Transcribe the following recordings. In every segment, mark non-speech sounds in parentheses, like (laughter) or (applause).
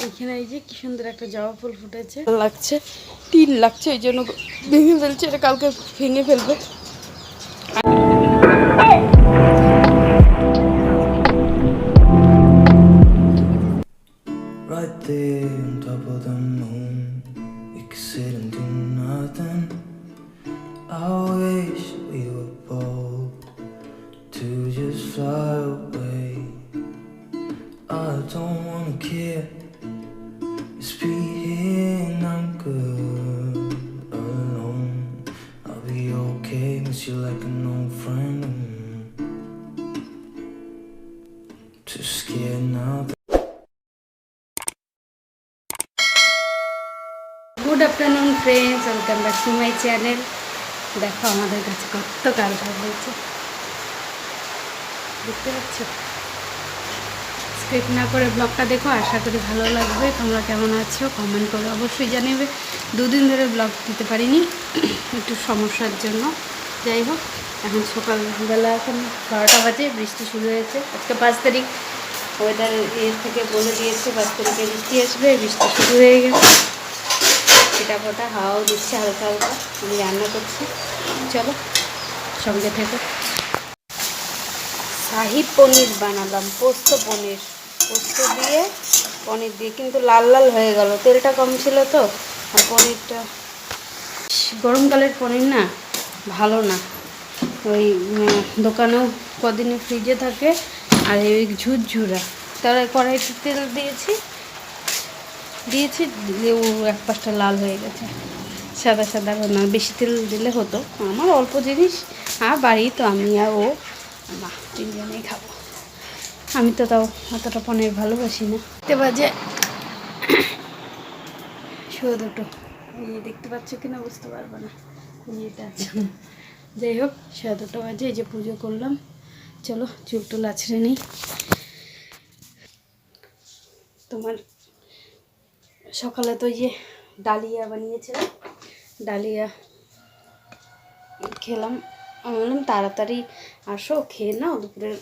ওইখানে এই যে কি সুন্দর একটা জবা ফুল ফুটেছে লাগছে তিন লাগছে এই জন্য ভেঙে ফেলছে এটা কালকে ভেঙে ফেলবে. I wish we were bold to just fly away. Good afternoon friends welcome back to my channel দেখো, আমাদের কাছে কত কালকার হয়েছে। দেখতে পাচ্ছ? স্ক্রিপ্ট না করে ব্লগটা দেখো, আশা করি ভালো লাগবে। তোমরা কেমন আছো? কমেন্ট করে অবশ্যই জানাবে। দুদিন ধরে ব্লগ দিতে পারিনি, একটু সমস্যার জন্য। যাই হোক, এখন সকালবেলা এখন বারোটা বাজে, বৃষ্টি শুরু হয়েছে। আজকে পাঁচ তারিখ। ওয়েদার ইয়ে থেকে বলে দিয়েছে, পাঁচ তারিখে বৃষ্টি আসবে, বৃষ্টি শুরু হয়ে গেছে। ফোটা ফোটা, হাওয়াও দিচ্ছে হালকা হালকা, আমি রান্না করছি। চলো, সঙ্গে থেকে। শাহি পনির বানালাম, পোস্ত পনির। পোস্ত দিয়ে, পনির দিয়ে কিন্তু লাল লাল হয়ে গেল। তেলটা কম ছিল তো, আর পনিরটা গরমকালের পনির না, ভালো না। ওই দোকানেও কদিনে ফ্রিজে থাকে, আর ওই ঝুরঝুরা। তারা কড়াইতে তেল দিয়েছি দিয়েছি, দিয়ে ও এক পাশটা লাল হয়ে গেছে। সাদা সাদা না, বেশি তেল দিলে হতো। আমার অল্প জিনিস, আর বাড়ি তো আমি আর ও, মা তিনজনেই খাব। আমি তো তাও অতটা পনির ভালোবাসি না। দেখতে বাজে শুয়ে দুটো। দেখতে পাচ্ছ কিনা বুঝতে পারব না। এটা যাই হোক, সাড়ে দুটো বাজে, এই যে পুজো করলাম। চলো চুল টুল আছড়ে নিই। তোমার সকালে তো যে ডালিয়া বানিয়েছিলাম। ডালিয়া খেলাম। বললাম, তাড়াতাড়ি আসো, খেয়ে নাও দুপুরের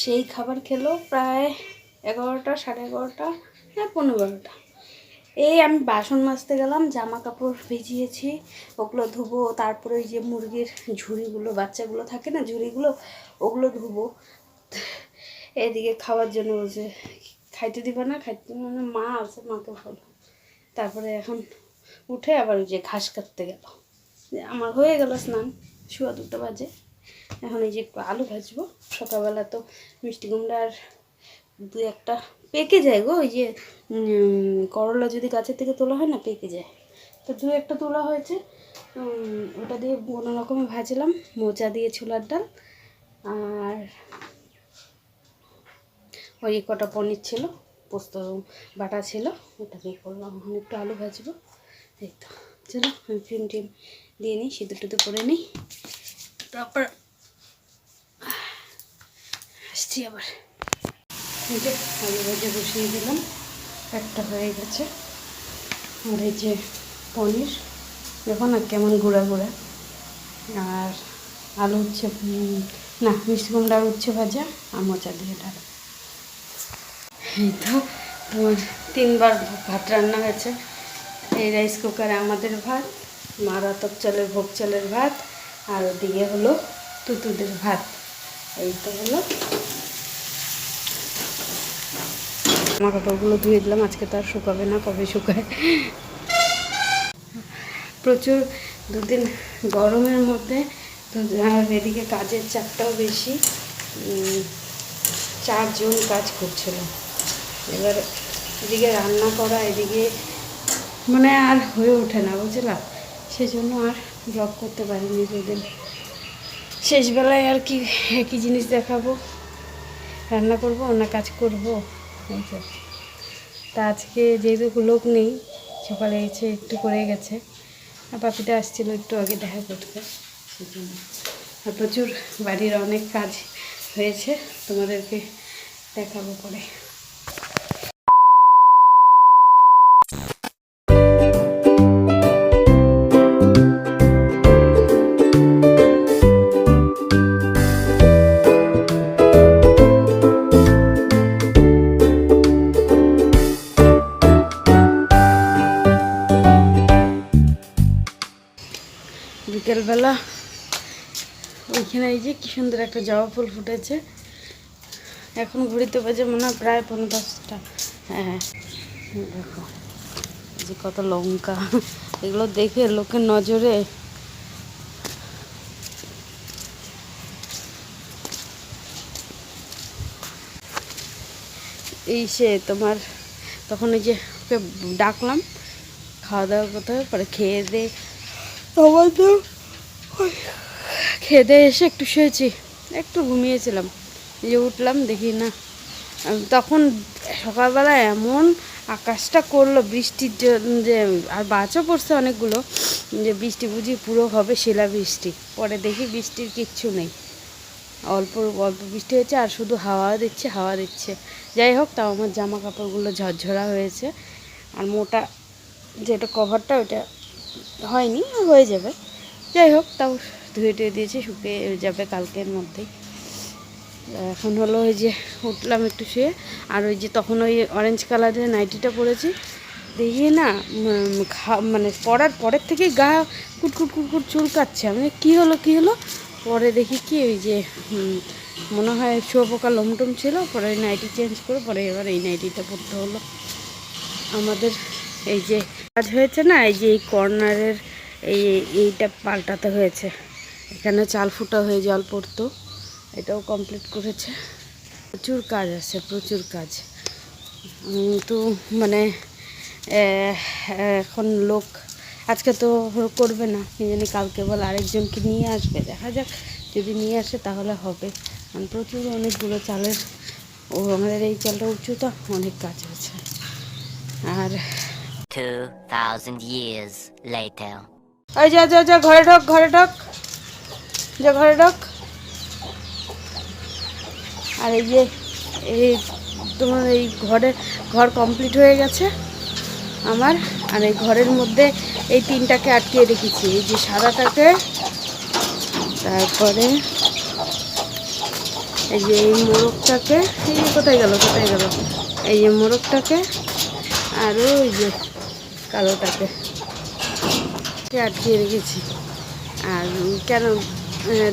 সেই খাবার খেলো প্রায় এগারোটা, সাড়ে এগারোটা হ্যাঁ পনেরো বারোটা। এই আমি বাসন মাজতে গেলাম জামা কাপড় ভিজিয়েছি, ওগুলো ধুবো, তারপরে ওই যে মুরগির ঝুড়িগুলো, বাচ্চাগুলো থাকে না, ঝুড়িগুলো, ওগুলো ধুবো। এদিকে খাওয়ার জন্য বলছে খাইতে দিবে না, খাইতে মানে মা আছে, মাকে বলো তারপরে এখন উঠে আবার ওই যে ঘাস কাটতে গেল। আমার হয়ে গেল স্নান শুয়া দুটো বাজে। এখন এই যে একটু আলু ভাজবো। সকালবেলা তো মিষ্টি কুমড়া আর দু একটা পেকে যায় গো, ওই যে করলা যদি গাছের থেকে তোলা হয় না, পেকে যায়। তো দু একটা তোলা হয়েছে। ওটা দিয়ে কোনো রকমে ভাজলাম। মোচা দিয়ে ছোলার ডাল। আর ওই কটা পনির ছিল, পোস্ত বাটা ছিল, ওটা দিয়ে করলাম। একটু আলু ভাজবো। এই তো, চলো, আমি ক্রিম টিম দিয়ে নিই সিদ্ধ টুদ্ধ করে নিই। তারপর আসছি আবার। আলু ভাজা বসিয়ে দিলাম, একটা হয়ে গেছে। আর এই যে পনির, দেখো না কেমন গুঁড়া গুঁড়া। আর আলু হচ্ছে না, মিষ্টি কুমড়া উচ্ছে ভাজা, আর মোচা দিয়ে ডাল। এই তো তোমার তিনবার ভাত রান্না হয়েছে। এই রাইস কুকারে আমাদের ভাত মারাতক চালের ভোগ চালের ভাত, আর ওদিকে হলো তুতুদের ভাত। এই তো হলো। আমার কাপড়গুলো ধুয়ে দিলাম, আজকে তো আর শুকাবে না, কবে শুকায়? প্রচুর দুদিন গরমের মধ্যে এদিকে কাজের চাপটাও বেশি। চারজন কাজ করছিল। এবার এদিকে রান্না করা, এদিকে মানে আর হয়ে ওঠে না বুঝলাম সেই জন্য আর ব্লগ করতে পারিনি দুদিন শেষবেলায় আর কি একই জিনিস দেখাবো। রান্না করব অন্য কাজ করব? তা। আজকে যেহেতু লোক নেই, সকালে এসে একটু করে গেছে। আর পাপিটা আসছিল একটু আগে দেখা করতে সেই জন্য আর প্রচুর বাড়ির অনেক কাজ হয়েছে, তোমাদেরকে দেখাবো পরে। একটা জবা ফুল ফুটেছে। এখন ঘড়িতে বাজে মনে হয় প্রায় পনেরো দশটা। হ্যাঁ হ্যাঁ। দেখো যে কত লঙ্কা। এগুলো দেখে লোকের নজরে। এই সে তোমার তখন এই যে ওকে ডাকলাম খাওয়া দাওয়া করতে হবে পরে খেয়ে দিয়ে আমার তো খেয়ে দিয়ে এসে একটু শুয়েছি। একটু ঘুমিয়েছিলাম। যে উঠলাম, দেখি না। তখন সকালবেলা এমন আকাশটা করল, বৃষ্টির যে আর বাজও পড়ছে অনেকগুলো, যে বৃষ্টি বুঝি পুরো হবে শিলা বৃষ্টি। পরে দেখি বৃষ্টির কিচ্ছু নেই। অল্প অল্প বৃষ্টি হয়েছে, আর শুধু হাওয়া দিচ্ছে হাওয়া দিচ্ছে। যাই হোক, তাও আমার জামা কাপড়গুলো ঝরঝরা হয়েছে। আর মোটা যেটা কভারটা ওটা হয়নি, হয়ে যাবে। যাই হোক, তাও ধুয়ে টুয়ে দিয়েছি, শুকিয়ে যাবে কালকের মধ্যেই এখন হলো ওই যে উঠলাম একটু শুয়ে, আর ওই যে তখন ওই অরেঞ্জ কালারের নাইটিটা পরেছি। দেখি না মানে পরার পরের থেকেই গা কুটকুট কুটকুট চুলকাচ্ছে। আমি কি হলো কি হলো? পরে দেখি কি ওই যে মনে হয় শুয়োপোকা লোমটুম ছিল, পরে ওই নাইটি চেঞ্জ করে পরে এবার এই নাইটিটা পরতে হলো। আমাদের এই যে কাজ হয়েছে না, এই যে এই কর্নারের এই, এইটা পাল্টাতে হয়েছে। এখানে চাল ফুটা হয়ে জল পড়তো। এটাও কমপ্লিট করেছে। প্রচুর কাজ আছে প্রচুর কাজ। তো মানে এখন লোক আজকে তো করবে না। জানি কালকে বলে আরেকজনকে নিয়ে আসবে। দেখা যাক যদি নিয়ে আসে তাহলে হবে। কারণ প্রচুর অনেকগুলো চালের ও আমাদের এই চালটা উঁচুটা অনেক কাজ আছে। আর 2,000 years later. এই যা যা যা ঘরে ঢোক ঘরে ঢোক। যা ঘরে আর এই যে, এই তোমার এই ঘরে, ঘর কমপ্লিট হয়ে গেছে আমার। আর এই ঘরের মধ্যে এই তিনটাকে আটকিয়ে রেখেছি। এই যে সাদাটাকে, তারপরে এই যে এই মোরগটাকে, এই যে কোথায় গেল কোথায় গেল? এই যে মোরগটাকে, আর ওই যে কালোটাকে, কে আটকিয়ে রেখেছি? আর কেন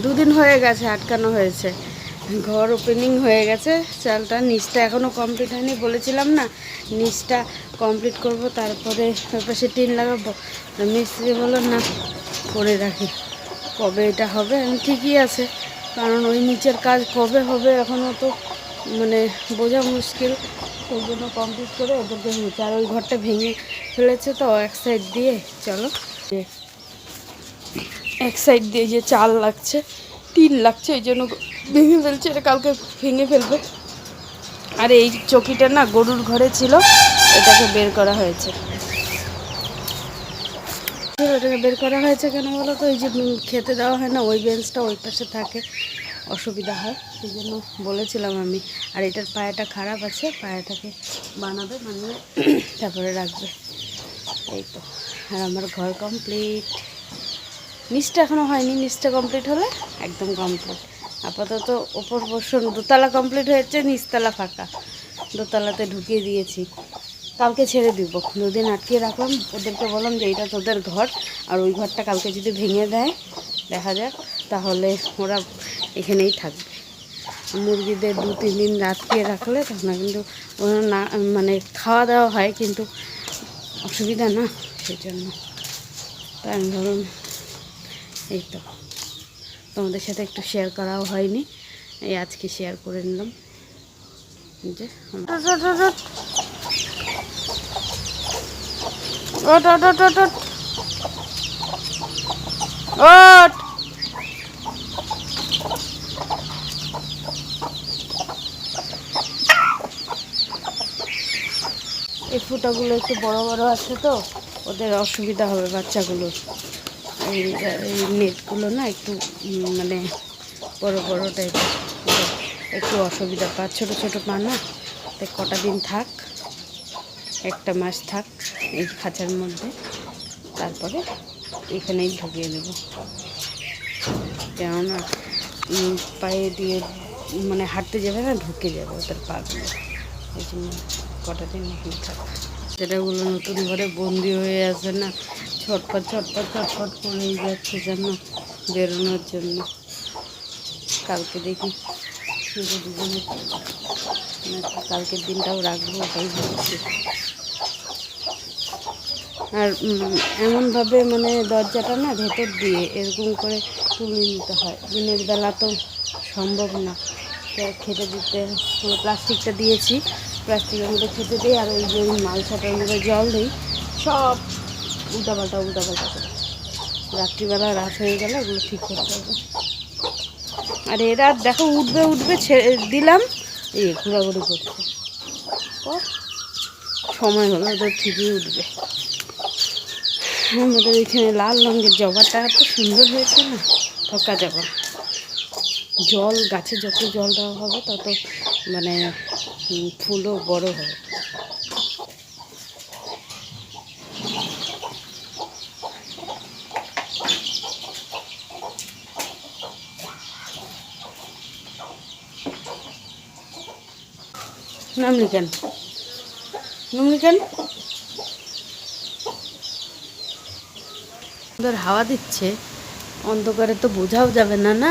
দুদিন হয়ে গেছে, আটকানো হয়েছে। ঘর ওপেনিং হয়ে গেছে, চালটা নিচটা এখনও কমপ্লিট হয়নি, বলেছিলাম না, নিচটা কমপ্লিট করব, তারপরে পাশে টিন লাগাবো। মিস্ত্রি বলল, না, করে রাখি, কবে এটা হবে? আমি, ঠিকই আছে, কারণ ওই নিচের কাজ কবে হবে এখনও তো মানে বোঝা মুশকিল ওই জন্য কমপ্লিট করে ওদেরকে আর ওই ঘরটা ভেঙে ফেলেছে তো এক সাইড দিয়ে, চলো। এক সাইড দিয়ে যে চাল লাগছে, টিন লাগছে, এই জন্য ভেঙে ফেলছে, এটা কালকে ভেঙে ফেলবে। আর এই চকিটা না গরুর ঘরে ছিল, এটাকে বের করা হয়েছে। এটাকে বের করা হয়েছে কেন বলো তো? এই যে খেতে দেওয়া হয় না, ওই বেঞ্চটা ওই পাশে থাকে, অসুবিধা হয়। সেই জন্য বলেছিলাম আমি। আর এটার পায়াটা খারাপ আছে, পায়াটাকে বানাবে, বানিয়ে তারপরে রাখবে। এই তো। আর আমার ঘর কমপ্লিট নিচটা এখনও হয়নি, নিচটা কমপ্লিট হলে একদম কমপ্লিট আপাতত ওপর পোর্শন দোতলা কমপ্লিট হয়েছে, নিচতলা ফাঁকা। দোতলাতে ঢুকিয়ে দিয়েছি। কালকে ছেড়ে দিব। দুদিন আটকে রাখলাম। ওদেরকে বললাম যে, এইটা তোদের ঘর, আর ওই ঘরটা কালকে যদি ভেঙে দেয়, দেখা যাক, তাহলে ওরা এখানেই থাকবে। মুরগিদের দু, তিন দিন রাতকে রাখলে তখন কিন্তু ওরা না মানে খাওয়া দাওয়া হয়, কিন্তু অসুবিধা না সেই জন্য তাই ধরুন এই তো। তোমাদের সাথে একটু শেয়ার করাও হয়নি। এই আজকে শেয়ার করে নিলাম। যে। ওট। এই ফুটাগুলো একটু বড় বড় আছে তো, ওদের অসুবিধা হবে বাচ্চাগুলোর। এই নেটগুলো না একটু মানে বড় বড় টাইপের একটু অসুবিধা পা, ছোটো ছোটো পা না। তাই কটা দিন থাক, একটা মাস থাক এই খাঁচার মধ্যে। তারপরে এখানেই ঢুকিয়ে দেব। কেননা পায়ে দিয়ে মানে হাঁটতে যাবে না, ঢুকে যাবে ওদের পাগুলো এই জন্য কটা দিন এখানে থাক। সেটাগুলো নতুন ঘরে বন্দি হয়ে আছে না। ছটপট ছটপট ছটপট করেই যাচ্ছে যেন বেরোনোর জন্য। কালকে দেখি দুজনে কালকের দিনটাও রাখব, ওটাই ভাবছি। আর এমনভাবে মানে দরজাটা না ভেতর দিয়ে এরকম করে তুলে নিতে হয়। দিনের বেলা তো সম্ভব না। খেতে দিতে মানে প্লাস্টিকটা দিয়েছি। প্লাস্টিকের মধ্যে খেতে দিই, আর ওই যে মালসাটার মধ্যে জল দিই। সব উল্টাপাল্টা উল্টাপাল্টা করে। রাত্রিবেলা রাত হয়ে গেলে ওগুলো ঠিক করতে হবে। আর এরা দেখো উঠবে উঠবে, ছেড়ে দিলাম, এই ঘোরাঘুরি করছে। সময় হলো ওদের ঠিকই উঠবে। আমাদের এখানে লাল রঙের জবাটা এত সুন্দর হয়েছে না ঠকা জবা জল, গাছে যত জল দেওয়া হবে তত মানে ফুলও বড় হবে। নামলি কেন নামলি কেন সুন্দর হাওয়া দিচ্ছে। অন্ধকারে তো বোঝাও যাবে না না।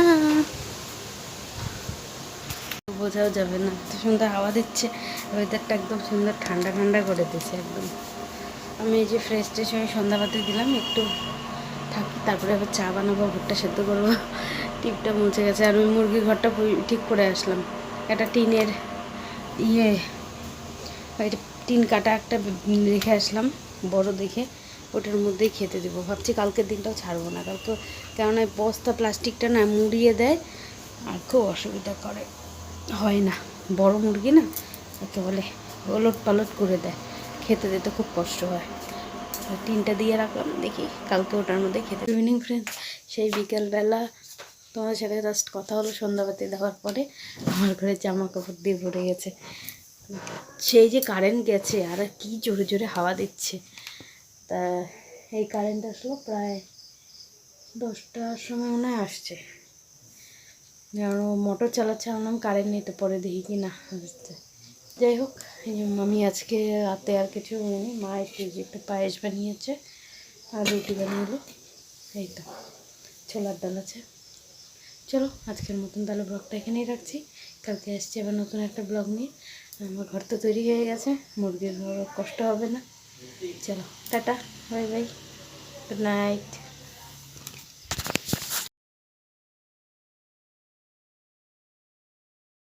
বোঝাও যাবে না। এত সুন্দর হাওয়া দিচ্ছে। ওয়েদারটা একদম সুন্দর, ঠান্ডা ঠান্ডা করে দিচ্ছে একদম। আমি এই যে ফ্রেশ ট্রেশ হয়ে সন্ধ্যাবাতি দিলাম, একটু থাকি, তারপরে আবার চা বানাবো, ভুট্টা সেদ্ধ করব। (laughs) টিপটা মুছে গেছে। আর ওই মুরগির ঘরটা ঠিক করে আসলাম। একটা টিনের ইয়ে ওই টিন কাটা একটা রেখে আসলাম, বড় দেখে। ওটার মধ্যেই খেতে দেবো। ভাবছি কালকের দিনটাও ছাড়বো না। কালকে কেননা বস্তা প্লাস্টিকটা না মুড়িয়ে দেয়, আর খুব অসুবিধা করে। হয় না। বড় মুরগি না, ওকে বলে ওলট পালট করে দেয়। খেতে দিতে খুব কষ্ট হয়। তো টিনটা দিয়ে রাখলাম, দেখি কালকে ওটার মধ্যে খেতে ইভিনিং ফ্রেন্ড সেই বিকেলবেলা তোমার সাথে জাস্ট কথা হলো সন্ধ্যাবাতি দেওয়ার পরে আমার ঘরে জামা কাপড় দিয়ে ভরে গেছে। সেই যে কারেন্ট গেছে, আর কি জোরে জোরে হাওয়া দিচ্ছে। তা এই কারেন্ট আসলো প্রায় দশটার সময় মনে হয় আসছে। যেন মোটর চালাচ্ছে আনলাম কারেন্ট নেই তো পরে দেখি কি না আসছে যাই হোক আমি আজকে রাতে আর কিছু হয়নি, মা একটু একটু পায়েস বানিয়েছে আর রুটি বানিয়ে এই তো, ছোলার ডাল আছে। চলো, আজকের মতন তাহলে ব্লগটা এখানেই রাখছি। কালকে আসছি আবার নতুন একটা ব্লগ নিয়ে। আমার ঘর তো তৈরি হয়ে গেছে, মুরগির কষ্ট হবে না। চলো, tata, bye bye good night